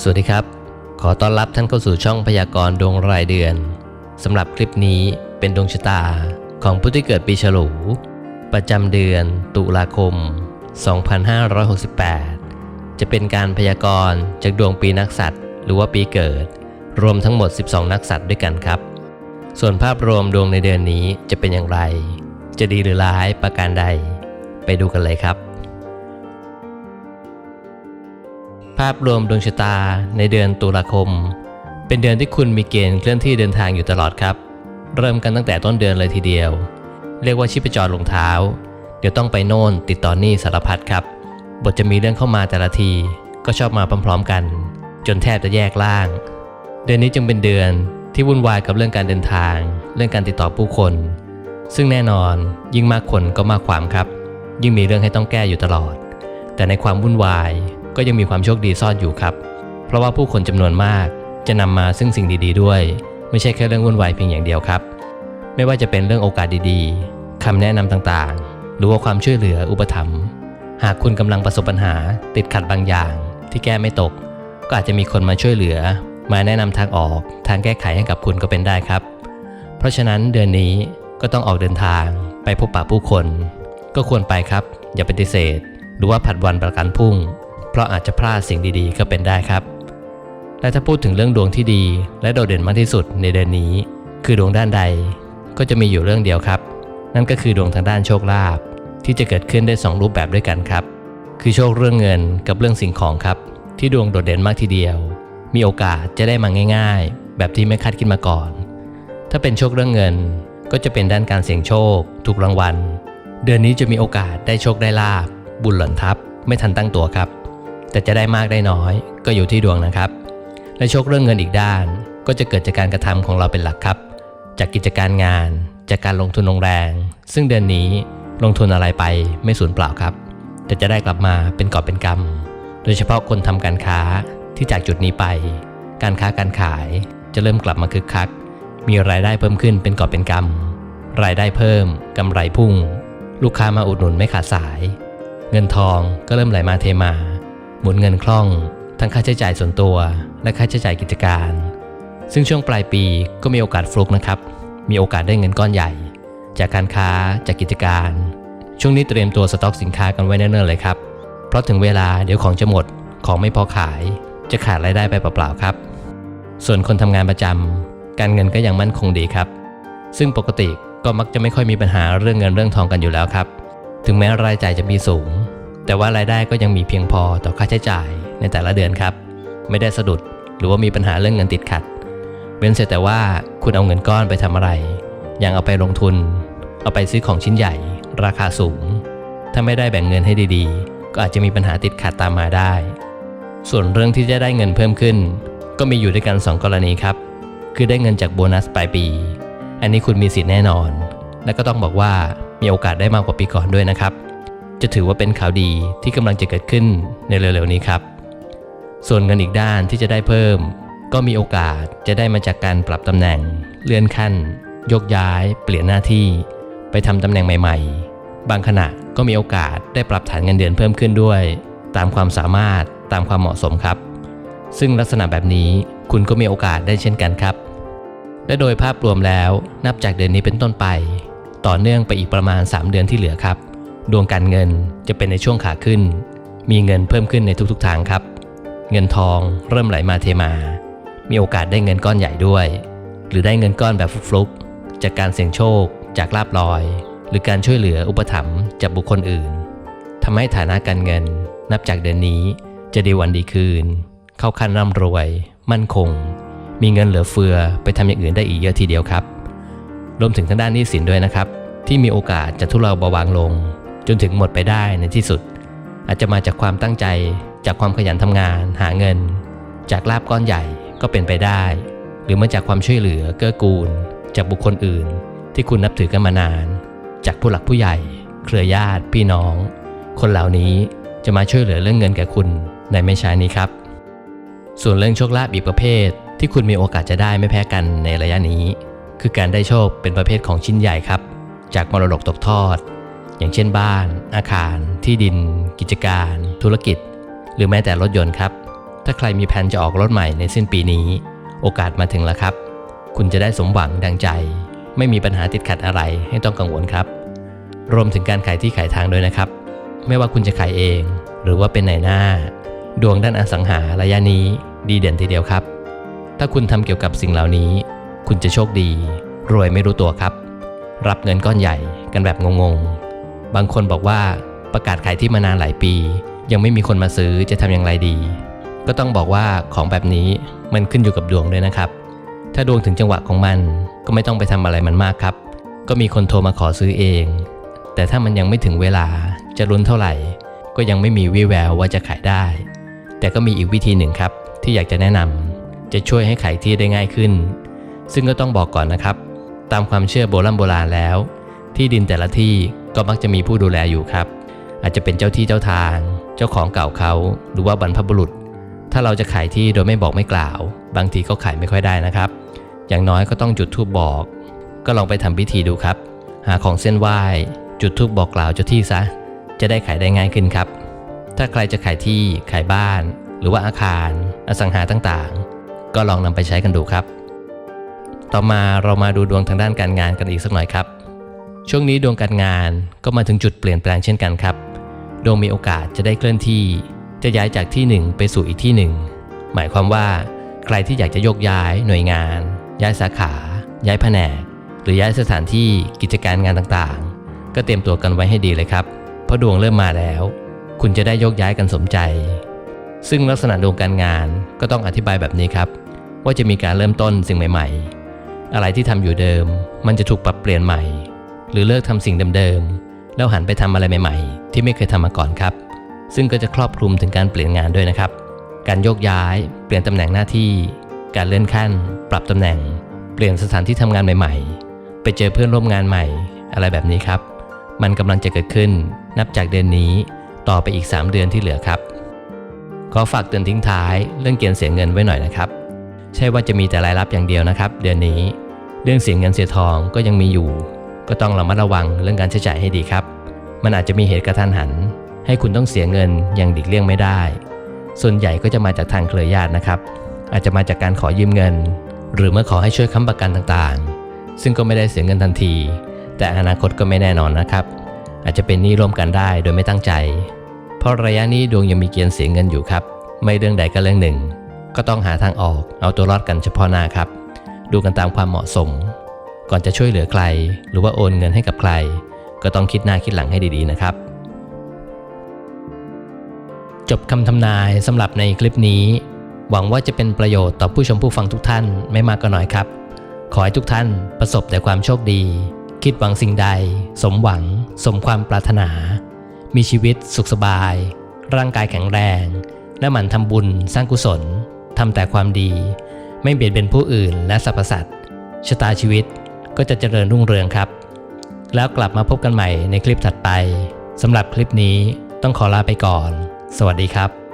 สวัสดีครับ ขอต้อนรับท่านเข้าสู่ช่องพยากรณ์ดวงรายเดือนสำหรับคลิปนี้เป็นดวงชะตาของผู้ที่เกิดปีฉลู ประจำเดือนตุลาคม 2568 จะเป็นการพยากรณ์จากดวงปีนักสัตว์ หรือว่าปีเกิด รวมทั้งหมด 12 นักสัตว์ด้วยกันครับ ส่วนภาพรวมดวงในเดือนนี้จะเป็นอย่างไร จะดีหรือร้ายประการใด ไปดูกันเลยครับ ภาพรวมดวงชะตาในเดือนตุลาคม เป็นเดือนที่คุณมีเกณฑ์เคลื่อนที่เดินทางอยู่ตลอดครับ เริ่มกันตั้งแต่ต้นเดือนเลยทีเดียว เรียกว่าชีพจรลงเท้า เดี๋ยวต้องไปโน่นติดต่อนี่สารพัดครับ บทจะมีเรื่องเข้ามาแต่ละที ก็ชอบมาพร้อมๆกัน จนแทบจะแยกล่าง เดือนนี้จึงเป็นเดือนที่วุ่นวายกับเรื่องการเดินทาง เรื่องการติดต่อผู้คน ซึ่งแน่นอนยิ่งมากคนก็มากความครับ ยิ่งมีเรื่องให้ต้องแก้อยู่ตลอด แต่ในความวุ่นวาย ก็ยังมีความโชคดีซ่อนอยู่ครับ เพราะว่าผู้คนจำนวนมากจะนำมาซึ่งสิ่งดีๆด้วย ไม่ใช่แค่เรื่องวุ่นวายเพียงอย่างเดียวครับ ไม่ว่าจะเป็นเรื่องโอกาสดีๆคำแนะนำต่างๆ หรือว่าความช่วยเหลืออุปถัมภ์หากคุณกำลังประสบปัญหาติดขัดบางอย่าง ที่แก้ไม่ตก ก็อาจจะมีคนมาช่วยเหลือ มาแนะนำทางออก ทางแก้ไขให้กับคุณก็เป็นได้ครับ เพราะฉะนั้นเดือนนี้ก็ต้องออกเดินทางไปพบปะผู้คน ก็ควรไปครับ อย่าปฏิเสธ หรือว่าผัดวันประกันพรุ่ง เพราะอาจจะพลาดสิ่งดีๆ ก็เป็นได้ครับ และถ้าพูดถึงเรื่องดวงที่ดี และโดดเด่นมากที่สุดในเดือนนี้ คือดวงด้านใด ก็จะมีอยู่เรื่องเดียวครับ นั่นก็คือดวงทางด้านโชคลาภที่จะเกิดขึ้นได้สองรูปแบบด้วยกันครับ คือโชคเรื่องเงินกับเรื่องสิ่งของครับ ที่ดวงโดดเด่นมากทีเดียว มีโอกาสจะได้มาง่าย ๆ แบบที่ไม่คาดคิดมาก่อน ถ้าเป็นโชคเรื่องเงินก็จะเป็นด้านการเสี่ยงโชค ถูกรางวัล เดือนนี้จะมีโอกาสได้โชคได้ลาบ บุญหล่นทับ ไม่ทันตั้งตัวครับ แต่จะได้มากได้น้อยก็อยู่ที่ดวงนะครับ และโชคเรื่องเงินอีกด้าน ก็จะเกิดจากการกระทำของเราเป็นหลักครับ จากกิจการงาน จากการลงทุนลงแรง ซึ่งเดือนนี้ลงทุนอะไรไปไม่สูญเปล่าครับ แต่จะได้กลับมาเป็นกอบเป็นกำโดยเฉพาะคนทำการค้าที่จากจุดนี้ไป การค้าการขายจะเริ่มกลับมาคึกคัก มีรายได้เพิ่มขึ้นเป็นกอบเป็นกำรายได้เพิ่มกำไรพุ่ง ลูกค้ามาอุดหนุนไม่ขาดสาย เงินทองก็เริ่มไหลมาเทมา มุนเงินคล่อง ทั้งค่าใช้จ่ายส่วนตัว และค่าใช้จ่ายกิจการ ซึ่งช่วงปลายปีก็มีโอกาสฟลุกนะครับ มีโอกาสได้เงินก้อนใหญ่ จากการค้าจากกิจการ ช่วงนี้เตรียมตัวสต็อกสินค้ากันไว้แน่นๆเลยครับ เพราะถึงเวลาเดี๋ยวของจะหมดของไม่พอขาย จะขาดรายได้ไปเปล่าๆครับ ส่วนคนทำงานประจำการเงินก็ยังมั่นคงดีครับ ซึ่งปกติก็มักจะไม่ค่อยมีปัญหาเรื่องเงินเรื่องทองกันอยู่แล้วครับ ถึงแม้รายจ่ายจะมีสูง แต่ว่ารายได้ก็ยังมีเพียงพอต่อค่าใช้จ่ายในแต่ละเดือนครับ ไม่ได้สะดุดหรือว่ามีปัญหาเรื่องเงินติดขัดเว้นเสียแต่ว่าคุณเอาเงินก้อนไปทำอะไร อย่างเอาไปลงทุน เอาไปซื้อของชิ้นใหญ่ ราคาสูง ถ้าไม่ได้แบ่งเงินให้ดีๆ ก็อาจจะมีปัญหาติดขัดตามมาได้ ส่วนเรื่องที่จะได้เงินเพิ่มขึ้น ก็มีอยู่ด้วยกัน 2 กรณีครับ คือได้เงินจากโบนัสปลายปี อันนี้คุณมีสิทธิ์แน่นอน และก็ต้องบอกว่ามีโอกาสได้มากกว่าปีก่อนด้วยนะครับ จะถือว่าเป็นข่าวดีที่กำลังจะเกิดขึ้นในเร็วๆนี้ครับ ส่วนเงินอีกด้านที่จะได้เพิ่ม ก็มีโอกาสจะได้มาจากการปรับตำแหน่ง เลื่อนขั้น ยกย้าย เปลี่ยนหน้าที่ ไปทำตำแหน่งใหม่ ๆ บางขณะก็มีโอกาสได้ปรับฐานเงินเดือนเพิ่มขึ้นด้วย ตามความสามารถตามความเหมาะสมครับ ซึ่งลักษณะแบบนี้คุณก็มีโอกาสได้เช่นกันครับ และโดยภาพรวมแล้วนับจากเดือนนี้เป็นต้นไป ต่อเนื่องไปอีกประมาณ 3 เดือนที่เหลือครับ ดวงการเงินจะเป็นในช่วงขาขึ้น มีเงินเพิ่มขึ้นในทุกๆทางครับ เงินทองเริ่มไหลมาเทมา มีโอกาสได้เงินก้อนใหญ่ด้วย หรือได้เงินก้อนแบบฟลุกๆจากการเสี่ยงโชค จากลาบลอย หรือการช่วยเหลืออุปถัมภ์จากบุคคลอื่นทำให้ฐานะการเงิน นับจากเดือนนี้จะดีวันดีคืน เข้าขั้นร่ำรวย มั่นคง มีเงินเหลือเฟือไปทำอย่างอื่นได้อีกเยอะทีเดียวครับ รวมถึงทางด้านหนี้สินด้วยนะครับ ที่มีโอกาสจะทุเลาเบาบางลง จนถึงหมดไปได้ในที่สุด อาจจะมาจากความตั้งใจ จากความขยันทำงาน หาเงิน จากลาบก้อนใหญ่ก็เป็นไปได้ หรือมาจากความช่วยเหลือเกื้อกูล จากบุคคลอื่น ที่คุณนับถือกันมานาน จากผู้หลักผู้ใหญ่ เครือญาติ พี่น้อง คนเหล่านี้จะมาช่วยเหลือเรื่องเงินแก่คุณในไม่ช้านี้ครับ ส่วนเรื่องโชคลาภอีกประเภท ที่คุณมีโอกาสจะได้ไม่แพ้กันในระยะนี้ คือการได้โชคเป็นประเภทของชิ้นใหญ่ครับ จากมรดกตกทอด อย่างเช่นบ้าน อาคาร ที่ดิน กิจการ ธุรกิจ หรือแม้แต่รถยนต์ครับ ถ้าใครมีแผนจะออกรถใหม่ในสิ้นปีนี้ โอกาสมาถึงแล้วครับ คุณจะได้สมหวังดังใจ ไม่มีปัญหาติดขัดอะไรให้ต้องกังวลครับ รวมถึงการขายที่ขายทางด้วยนะครับ ไม่ว่าคุณจะขายเอง หรือว่าเป็นนายหน้า ดวงด้านอสังหาระยะนี้ ดีเด่นทีเดียวครับ ถ้าคุณทำเกี่ยวกับสิ่งเหล่านี้ คุณจะโชคดี รวยไม่รู้ตัวครับ รับเงินก้อนใหญ่กันแบบงงๆ บางคนบอกว่าประกาศขายที่มานานหลายปี ยังไม่มีคนมาซื้อจะทำอย่างไรดี ก็ต้องบอกว่าของแบบนี้มันขึ้นอยู่กับดวงด้วยนะครับ ถ้าดวงถึงจังหวะของมันก็ไม่ต้องไปทำอะไรมันมากครับ ก็มีคนโทรมาขอซื้อเอง แต่ถ้ามันยังไม่ถึงเวลาจะลุ้นเท่าไหร่ ก็ยังไม่มีวี่แววว่าจะขายได้ แต่ก็มีอีกวิธีหนึ่งครับ ที่อยากจะแนะนำจะช่วยให้ขายที่ได้ง่ายขึ้น ซึ่งก็ต้องบอกก่อนนะครับ ตามความเชื่อโบราณโบราณแล้ว ที่ดินแต่ละที่ ก็มักจะมีผู้ดูแลอยู่ครับ อาจจะเป็นเจ้าที่เจ้าทาง เจ้าของเก่าเขาหรือว่าบรรพบุรุษ ถ้าเราจะขายที่โดยไม่บอกไม่กล่าว บางทีก็ขายไม่ค่อยได้นะครับ อย่างน้อยก็ต้องจุดธูปบอก ก็ลองไปทำพิธีดูครับ หาของเส้นไหว้ จุดธูปบอกกล่าวเจ้าที่ซะ จะได้ขายได้ง่ายขึ้นครับ ถ้าใครจะขายที่ขายบ้าน หรือว่าอาคาร อสังหาต่างๆ ก็ลองนำไปใช้กันดูครับ ต่อมาเรามาดูดวงทางด้านการงานกันอีกสักหน่อยครับ ช่วงนี้ดวงการงานก็มาถึงจุดเปลี่ยนแปลงเช่นกันครับ ดวงมีโอกาสจะได้เคลื่อนที่ จะย้ายจากที่หนึ่งไปสู่อีกที่หนึ่ง หมายความว่าใครที่อยากจะโยกย้ายหน่วยงาน ย้ายสาขา ย้ายแผนก หรือย้ายสถานที่กิจการงานต่างๆ ก็เตรียมตัวกันไว้ให้ดีเลยครับ เพราะดวงเริ่มมาแล้ว คุณจะได้โยกย้ายกันสมใจ ซึ่งลักษณะดวงการงานก็ต้องอธิบายแบบนี้ครับ ว่าจะมีการเริ่มต้นสิ่งใหม่ ๆ อะไรที่ทำอยู่เดิม มันจะถูกปรับเปลี่ยนใหม่ หรือเลิกทำสิ่งเดิมๆ แล้วหันไปทำอะไรใหม่ๆ ที่ไม่เคยทำมาก่อนครับ ซึ่งก็จะครอบคลุมถึงการเปลี่ยนงานด้วยนะครับ การโยกย้าย เปลี่ยนตำแหน่งหน้าที่ การเลื่อนขั้น ปรับตำแหน่ง เปลี่ยนสถานที่ทำงานใหม่ๆ ไปเจอเพื่อนร่วมงานใหม่ อะไรแบบนี้ครับ มันกำลังจะเกิดขึ้น นับจากเดือนนี้ต่อไปอีก 3 เดือนที่เหลือครับ ขอฝากเตือนทิ้งท้ายเรื่องเกณฑ์เสียเงินไว้หน่อยนะครับ ใช่ว่าจะมีแต่รายรับอย่างเดียวนะครับ เดือนนี้ เรื่องเสียเงินเสียทองก็ยังมีอยู่ ก็ต้องระมัดระวังเรื่องการใช้จ่ายให้ดีครับ มันอาจจะมีเหตุกระทันหัน ให้คุณต้องเสียเงินอย่างดิกเลี่ยงไม่ได้ ส่วนใหญ่ก็จะมาจากทางเครือญาตินะครับ อาจจะมาจากการขอยืมเงิน หรือเมื่อขอให้ช่วยค้ำประกันต่างๆ ซึ่งก็ไม่ได้เสียเงินทันที แต่อนาคตก็ไม่แน่นอนนะครับ อาจจะเป็นหนี้ร่วมกันได้โดยไม่ตั้งใจ เพราะระยะนี้ดวงยังมีเกณฑ์เสียเงินอยู่ครับ ไม่เรื่องใดก็เรื่องหนึ่ง ก็ต้องหาทางออกเอาตัวรอดกันเฉพาะหน้าครับ ดูกันตามความเหมาะสม ก่อนจะช่วยเหลือใคร หรือว่าโอนเงินให้กับใคร ก็ต้องคิดหน้าคิดหลังให้ดีๆนะครับ จบคำทำนายสำหรับในคลิปนี้ หวังว่าจะเป็นประโยชน์ต่อผู้ชมผู้ฟังทุกท่านไม่มากก็น้อยครับ ขอให้ทุกท่านประสบแต่ความโชคดี คิดหวังสิ่งใด สมหวัง สมความปรารถนา มีชีวิตสุขสบาย ร่างกายแข็งแรง และหมั่นทำบุญสร้างกุศลทำแต่ความดี ไม่เบียดเบียนผู้อื่นและสรรพสัตว์ชะตาชีวิต ก็จะเจริญรุ่งเรืองครับ แล้วกลับมาพบกันใหม่ในคลิปถัดไปสำหรับคลิปนี้ต้องขอลาไปก่อน สวัสดีครับ